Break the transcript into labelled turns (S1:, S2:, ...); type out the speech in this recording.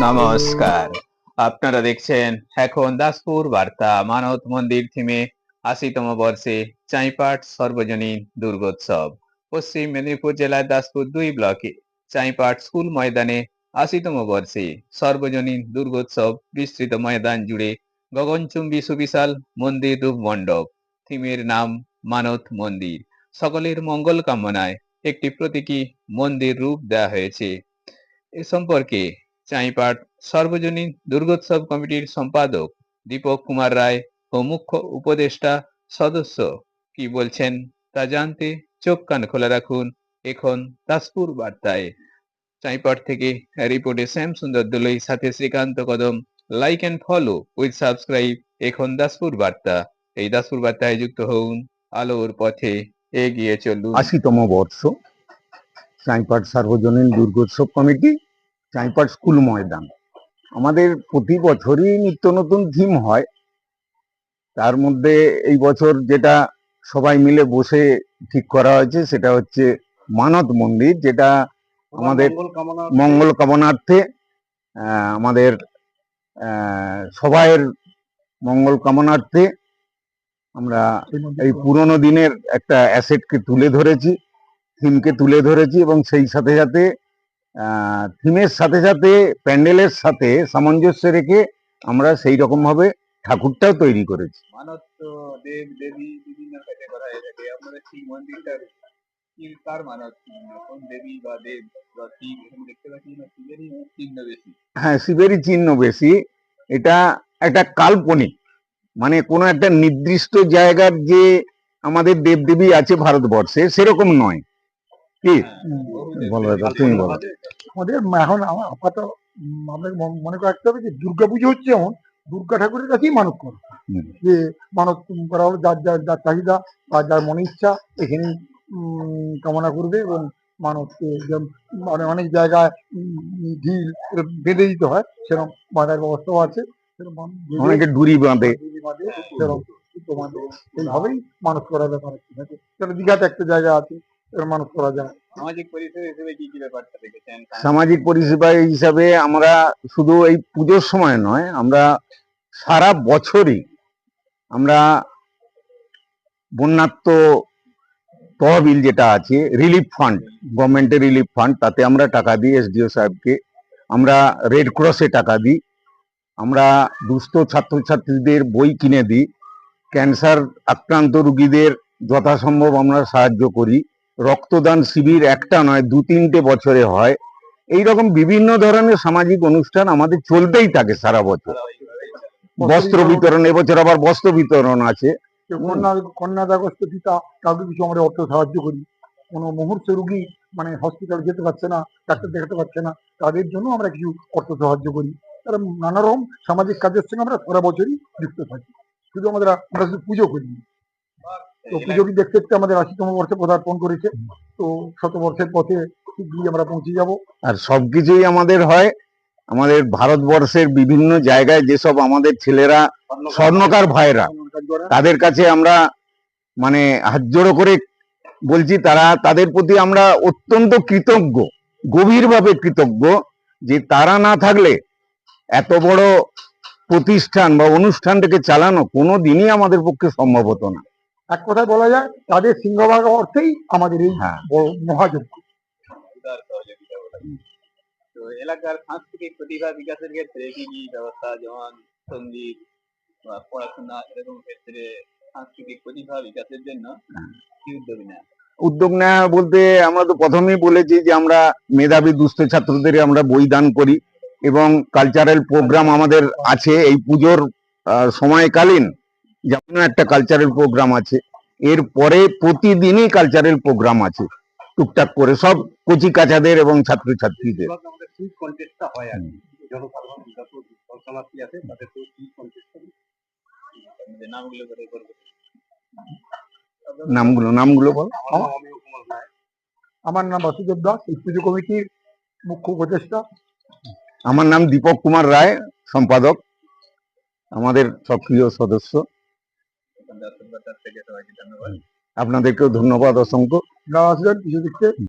S1: নমস্কার। আপনারা দেখছেন এখন দাসপুর বার্তা মানত মন্দির থিমে আশিতম বর্ষে চাইপাট সর্বজনীন দুর্গোৎসব। পশ্চিম মেদিনীপুর জেলার দাসপুর দুই ব্লকে চাইপাট স্কুল ময়দানে আশিতম বর্ষে সর্বজনীন দুর্গোৎসব বিস্তৃত ময়দান জুড়ে গগনচুম্বী সুবিশাল মন্দির রূপ মণ্ডপ থিমের নাম মানত মন্দির। সকলের মঙ্গল কামনায় একটি প্রতীকী মন্দির রূপ দেওয়া হয়েছে। এ সম্পর্কে চাইপাট সর্বজনীন দুর্গোৎসব কমিটির সম্পাদক দীপক কুমার রায় ও মুখ্য উপদেষ্টা সদস্য কি বলছেন তা জানতে চোখ কান খোলা রাখুন। এখন দাসপুর বার্তায়। চাইপাট থেকে রিপোর্টে শ্যাম সুন্দর দোলই, সাথে Srikanta Kadam. Like and follow with subscribe এখন দাসপুর বার্তা। এই দাসপুর বার্তায় যুক্ত হন আলোর পথে। এগিয়ে চলুন
S2: আশিতম বর্ষ। চাইপাট সার্বজনীন দুর্গোৎসব কমিটি চাইপাট স্কুল ময়দান। আমাদের প্রতি বছরই নিত্য নতুন থিম হয়। তার মধ্যে এই বছর যেটা সবাই মিলে বসে ঠিক করা হয়েছে সেটা হচ্ছে মানত মন্দির যেটা আমাদের মঙ্গল কামনার্থে। আমাদের সবাইয়ের মঙ্গল কামনার্থে আমরা এই পুরোনো দিনের একটা অ্যাসেটকে তুলে ধরেছি থিমকে তুলে ধরেছি এবং সেই সাথে সাথে থিমের সাথে সাথে প্যান্ডেলের সাথে সামঞ্জস্য রেখে আমরা সেই রকম ভাবে ঠাকুরটাও তৈরি করেছি।
S1: হ্যাঁ শিবেরই চিহ্ন বেশি।
S2: এটা একটা কাল্পনিক মানে কোনো একটা নির্দিষ্ট জায়গার যে আমাদের দেবদেবী আছে ভারতবর্ষে সেরকম নয়। কি? বলো তুমি বলো।
S3: আমাদের এখন আপাতত আমাদের মনে রাখতে হবে যে দুর্গা পুজো হচ্ছে যেমন দুর্গা ঠাকুরের কাছেই মানত করো। যে মানত করা হলো যার যার যার চাহিদা বা যার মনে ইচ্ছা এখানে কামনা করবে এবং মানত মানে অনেক জায়গায় ঢিল বেঁধে দিতে হয় সেরকম বাঁধার ব্যবস্থাও আছে সেরকম
S2: অনেকে ডুরি বাঁধে।
S3: সেরকম তোমাদের এইভাবেই মানুষ করার ব্যাপার আছে। সেটা দীঘাতে একটা জায়গা আছে মানুষ করা যায়।
S1: সামাজিক পরিষেবা হিসেবে কি কি ব্যাপারটা দেখেছেন?
S2: সামাজিক পরিষেবা হিসাবে আমরা শুধু এই পুজোর সময় নয় আমরা সারা বছরই আমরা বন্যাত্ম তহবিল যেটা আছে রিলিফ ফান্ড গভর্নমেন্টের রিলিফ ফান্ড তাতে আমরা টাকা দিই এসডিও সাহেবকে। আমরা রেড ক্রসে টাকা দিই। আমরা দুস্থ ছাত্রছাত্রীদের বই কিনে দিই। ক্যান্সার আক্রান্ত রুগীদের যথাসম্ভব আমরা সাহায্য করি। রক্তদান শিবির একটা নয়, দু তিনটে বছরে হয়। এই রকম বিভিন্ন ধরনের সামাজিক অনুষ্ঠান আমাদের চলতেই থাকে সারা বছর। বস্ত্র বিতরণ, এবছর আবার বস্ত্র বিতরণ আছে।
S3: কাউকে কিছু আমরা অর্থ সাহায্য করি। কোনো মুহূর্তে রুগী মানে হসপিটাল যেতে পারছে না, ডাক্তার দেখাতে পারছে না, তাদের জন্য আমরা কিছু অর্থ সাহায্য করি। তারা নানা রকম সামাজিক কাজের সঙ্গে আমরা সারা বছরই যুক্ত থাকি। শুধু আমাদের আমরা শুধু পুজো করি। তো পুজোকে দেখতে দেখতে আমাদের আশিতম বর্ষে পদার্পণ করেছে। তো শত বর্ষের পথে শীঘ্রই আমরা পৌঁছে যাব।
S2: আর সবকিছুই আমাদের হয়। আমাদের ভারতবর্ষের বিভিন্ন জায়গায় যেসব আমাদের ছেলেরা স্বর্ণকার ভাইরা তাদের কাছে আমরা মানে হাত জোড়ো করে বলছি তারা তাদের প্রতি আমরা অত্যন্ত কৃতজ্ঞ গভীরভাবে কৃতজ্ঞ যে তারা না থাকলে এত বড় প্রতিষ্ঠান বা অনুষ্ঠানটাকে চালানো কোনো দিনই আমাদের পক্ষে সম্ভব হতো না।
S3: এক কথায় বলা যায় তাদের সিংহভাগ অর্থেই আমাদের এই
S2: হ্যাঁ।
S3: বড় মহাযজ্ঞ।
S1: এলাকার সাংস্কৃতিক প্রতিভা বিকাশের ক্ষেত্রে কি কি ব্যবস্থা যেমন সংগীত বা পড়াশোনা এরকম ক্ষেত্রে সাংস্কৃতিক প্রতিভা বিকাশের জন্য কি উদ্যোগ নেয়?
S2: উদ্যোগ নেওয়া বলতে আমরা তো প্রথমেই বলেছি যে আমরা মেধাবী দুস্থ ছাত্রদের আমরা বই দান করি। এবং কালচারাল প্রোগ্রাম আমাদের আছে এই পুজোর সময়কালীন যেমন একটা কালচারাল প্রোগ্রাম আছে এর পরে প্রতিদিনই কালচারাল প্রোগ্রাম আছে টুকটাক করে সব কচি কাচাদের এবং ছাত্রছাত্রীদের।
S3: আমাদের সুইট কন্টেস্টটা হয় আর কি জনসাধারণ যত দর্শনার্থী আছে তাদের তো সুইট কন্টেস্ট
S1: আমাদের নামগুলো
S2: নামগুলো নামগুলো বল।
S3: আমার নাম বাসুদেব দাস এই পুজো কমিটির মুখ্য উপদেষ্টা।
S2: আমার নাম দীপক কুমার রায় সম্পাদক আমাদের সক্রিয় সদস্য। আপনাদেরকেও ধন্যবাদ অসংখ্য।
S3: পুজো দেখতে